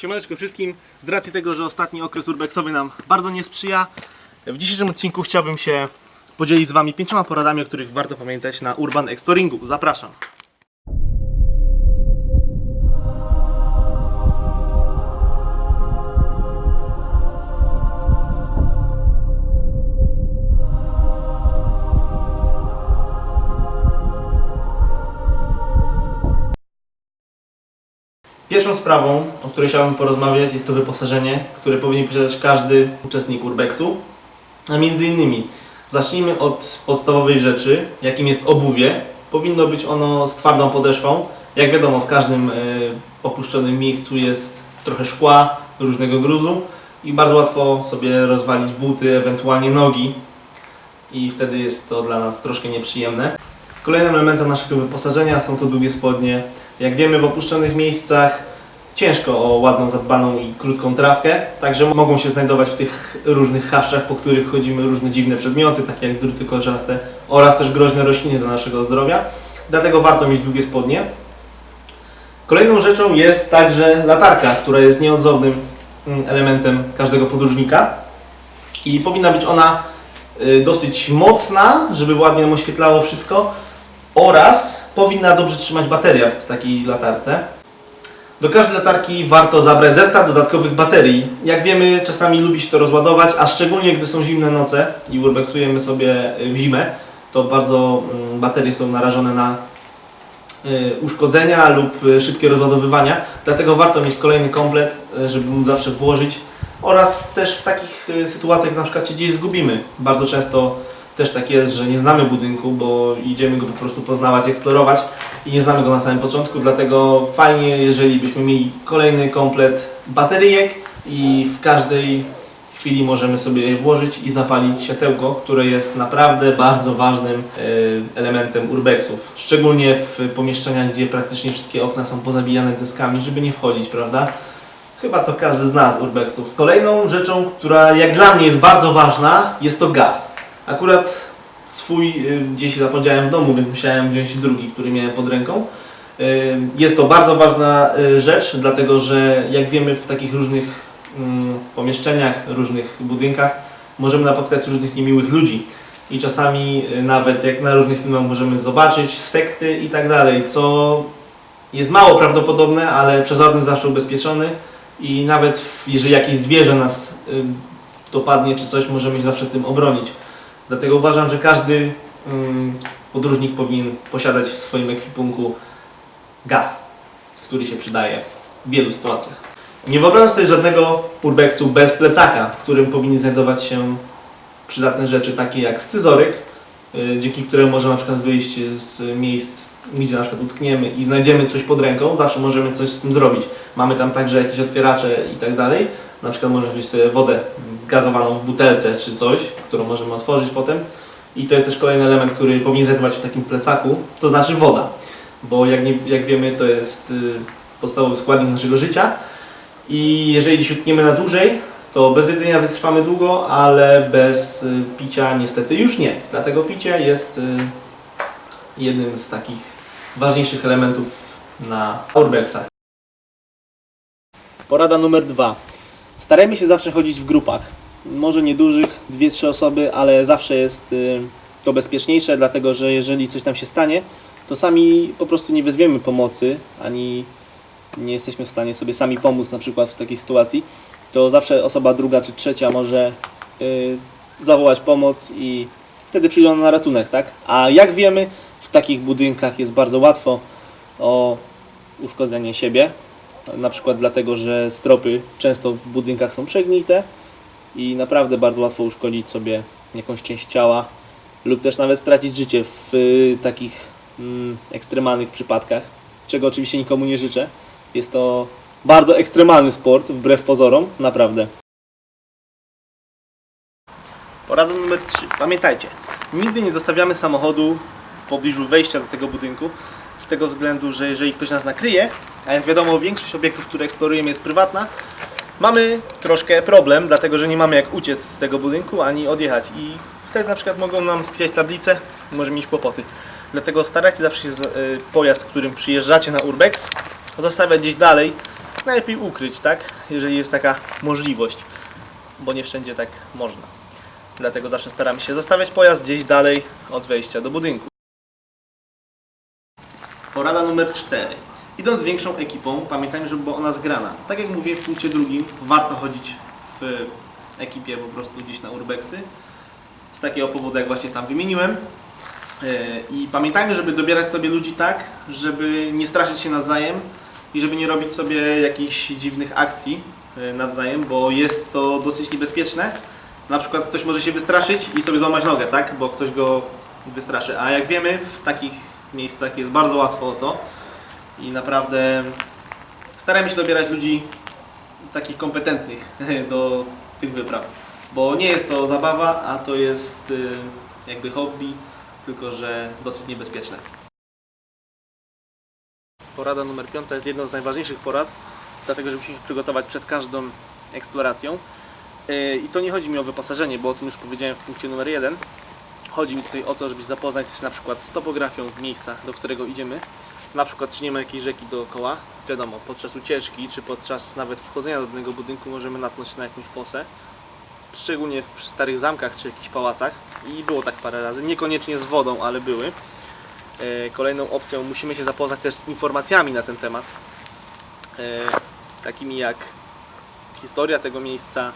Siemaneczko wszystkim. Z racji tego, że ostatni okres urbexowy nam bardzo nie sprzyja, w dzisiejszym odcinku chciałbym się podzielić z Wami pięcioma poradami, o których warto pamiętać na Urban Exploringu. Zapraszam. Pierwszą sprawą, o której chciałbym porozmawiać, jest to wyposażenie, które powinien posiadać każdy uczestnik urbexu. A między innymi zacznijmy od podstawowej rzeczy, jakim jest obuwie. Powinno być ono z twardą podeszwą. Jak wiadomo, w każdym y, opuszczonym miejscu jest trochę szkła, różnego gruzu i bardzo łatwo sobie rozwalić buty, ewentualnie nogi i wtedy jest to dla nas troszkę nieprzyjemne. Kolejnym elementem naszego wyposażenia są to długie spodnie. Jak wiemy, w opuszczonych miejscach ciężko o ładną, zadbaną i krótką trawkę, także mogą się znajdować w tych różnych chaszczach, po których chodzimy różne dziwne przedmioty, takie jak druty kolczaste oraz też groźne rośliny do naszego zdrowia. Dlatego warto mieć długie spodnie. Kolejną rzeczą jest także latarka, która jest nieodzownym mm, elementem każdego podróżnika i powinna być ona y, dosyć mocna, żeby ładnie nam oświetlało wszystko oraz powinna dobrze trzymać bateria w takiej latarce. Do każdej latarki warto zabrać zestaw dodatkowych baterii. Jak wiemy, czasami lubi się to rozładować, a szczególnie gdy są zimne noce i urbexujemy sobie y, w zimę, to bardzo mm, baterie są narażone na y, uszkodzenia lub y, szybkie rozładowywania. Dlatego warto mieć kolejny komplet, żeby móc zawsze włożyć. Oraz też w takich sytuacjach, jak na przykład się gdzieś zgubimy. Bardzo często też tak jest, że nie znamy budynku, bo idziemy go po prostu poznawać, eksplorować i nie znamy go na samym początku, dlatego fajnie, jeżeli byśmy mieli kolejny komplet bateryjek i w każdej chwili możemy sobie je włożyć i zapalić światełko, które jest naprawdę bardzo ważnym e, elementem urbexów. Szczególnie w pomieszczeniach, gdzie praktycznie wszystkie okna są pozabijane deskami, żeby nie wchodzić, prawda? Chyba to każdy z nas urbexów. Kolejną rzeczą, która jak dla mnie jest bardzo ważna, jest to gaz. Akurat swój y, gdzieś zapomniałem w domu, więc musiałem wziąć drugi, który miałem pod ręką. Y, Jest to bardzo ważna y, rzecz, dlatego że jak wiemy w takich różnych mm, pomieszczeniach, różnych budynkach możemy napotkać różnych niemiłych ludzi. I czasami nawet jak na różnych filmach możemy zobaczyć sekty i tak dalej, co jest mało prawdopodobne, ale przezorny zawsze ubezpieczony i nawet jeżeli jakieś zwierzę nas dopadnie czy coś, możemy się zawsze tym obronić. Dlatego uważam, że każdy mm, podróżnik powinien posiadać w swoim ekwipunku gaz, który się przydaje w wielu sytuacjach. Nie wyobrażam sobie żadnego urbexu bez plecaka, w którym powinny znajdować się przydatne rzeczy takie jak scyzoryk, y, dzięki któremu możemy na przykład wyjść z miejsc, gdzie na przykład utkniemy i znajdziemy coś pod ręką, zawsze możemy coś z tym zrobić. Mamy tam także jakieś otwieracze i tak dalej. Na przykład możemy wziąć sobie wodę gazowaną w butelce czy coś, którą możemy otworzyć potem. I to jest też kolejny element, który powinien znajdować w takim plecaku, to znaczy woda. Bo jak, nie, jak wiemy, to jest y, podstawowy składnik naszego życia. I jeżeli gdzieś utkniemy na dłużej, to bez jedzenia wytrwamy długo, ale bez y, picia niestety już nie. Dlatego picie jest y, jednym z takich ważniejszych elementów na urbexach. Porada numer dwa. Starajmy się zawsze chodzić w grupach. Może niedużych, dwie, trzy osoby, ale zawsze jest y, to bezpieczniejsze, dlatego że jeżeli coś nam się stanie, to sami po prostu nie wezwiemy pomocy, ani nie jesteśmy w stanie sobie sami pomóc na przykład w takiej sytuacji, to zawsze osoba druga czy trzecia może y, zawołać pomoc i wtedy przyjdą na ratunek, tak? A jak wiemy, w takich budynkach jest bardzo łatwo o uszkodzenie siebie, na przykład dlatego, że stropy często w budynkach są przegnite i naprawdę bardzo łatwo uszkodzić sobie jakąś część ciała lub też nawet stracić życie w y, takich mm, ekstremalnych przypadkach, czego oczywiście nikomu nie życzę. Jest to bardzo ekstremalny sport, wbrew pozorom, naprawdę. Porada numer 3. Pamiętajcie, nigdy nie zostawiamy samochodu pobliżu wejścia do tego budynku, z tego względu, że jeżeli ktoś nas nakryje, a jak wiadomo większość obiektów, które eksplorujemy jest prywatna, mamy troszkę problem, dlatego że nie mamy jak uciec z tego budynku, ani odjechać i wtedy na przykład mogą nam spisać tablice i możemy mieć kłopoty. Dlatego starajcie zawsze się y, pojazd, którym przyjeżdżacie na Urbex, zostawiać gdzieś dalej najlepiej ukryć, tak? Jeżeli jest taka możliwość, bo nie wszędzie tak można. Dlatego zawsze staramy się zostawiać pojazd gdzieś dalej od wejścia do budynku. Porada numer 4. Idąc z większą ekipą, pamiętajmy, żeby była ona zgrana. Tak jak mówiłem w punkcie drugim, warto chodzić w ekipie po prostu gdzieś na urbexy. Z takiego powodu, jak właśnie tam wymieniłem. Yy, I pamiętajmy, żeby dobierać sobie ludzi tak, żeby nie straszyć się nawzajem i żeby nie robić sobie jakichś dziwnych akcji yy, nawzajem, bo jest to dosyć niebezpieczne. Na przykład ktoś może się wystraszyć i sobie złamać nogę, tak? Bo ktoś go wystraszy. A jak wiemy, w takich miejscach jest bardzo łatwo o to. I naprawdę staramy się dobierać ludzi takich kompetentnych do tych wypraw. Bo nie jest to zabawa, a to jest y, jakby hobby, tylko że dosyć niebezpieczne. Porada numer 5 jest jedną z najważniejszych porad, dlatego że musimy się przygotować przed każdą eksploracją. Y, I to nie chodzi mi o wyposażenie, bo o tym już powiedziałem w punkcie numer 1. Chodzi mi tutaj o to, żeby zapoznać się na przykład z topografią miejsca, do którego idziemy. Na przykład, czy nie ma jakiejś rzeki dookoła. Wiadomo, podczas ucieczki, czy podczas nawet wchodzenia do danego budynku możemy natknąć na jakąś fosę. Szczególnie w starych zamkach, czy jakichś pałacach. I było tak parę razy. Niekoniecznie z wodą, ale były. E, Kolejną opcją musimy się zapoznać też z informacjami na ten temat. E, Takimi jak historia tego miejsca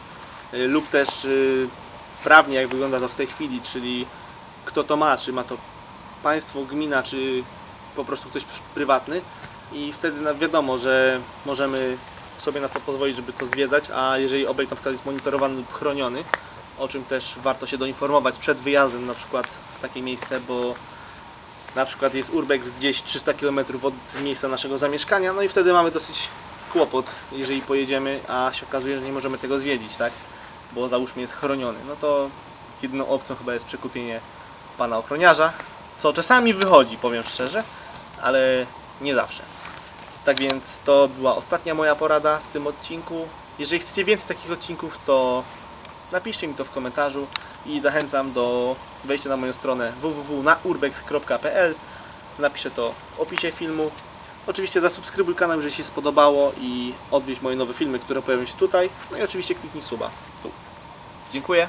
e, lub też e, prawnie jak wygląda to w tej chwili, czyli kto to ma, czy ma to państwo, gmina, czy po prostu ktoś prywatny i wtedy na- wiadomo, że możemy sobie na to pozwolić, żeby to zwiedzać, a jeżeli obiekt na przykład jest monitorowany lub chroniony, o czym też warto się doinformować przed wyjazdem na przykład w takie miejsce, bo na przykład jest urbex gdzieś 300 km od miejsca naszego zamieszkania, no i wtedy mamy dosyć kłopot, jeżeli pojedziemy, a się okazuje, że nie możemy tego zwiedzić, tak? Bo załóżmy jest chroniony, no to jedyną opcją chyba jest przekupienie pana ochroniarza, co czasami wychodzi, powiem szczerze, ale nie zawsze. Tak więc to była ostatnia moja porada w tym odcinku. Jeżeli chcecie więcej takich odcinków, to napiszcie mi to w komentarzu i zachęcam do wejścia na moją stronę www.naurbex.pl. Napiszę to w opisie filmu. Oczywiście zasubskrybuj kanał, jeżeli się spodobało i odwiedź moje nowe filmy, które pojawią się tutaj. No i oczywiście kliknij suba. Tu. Dziękuję.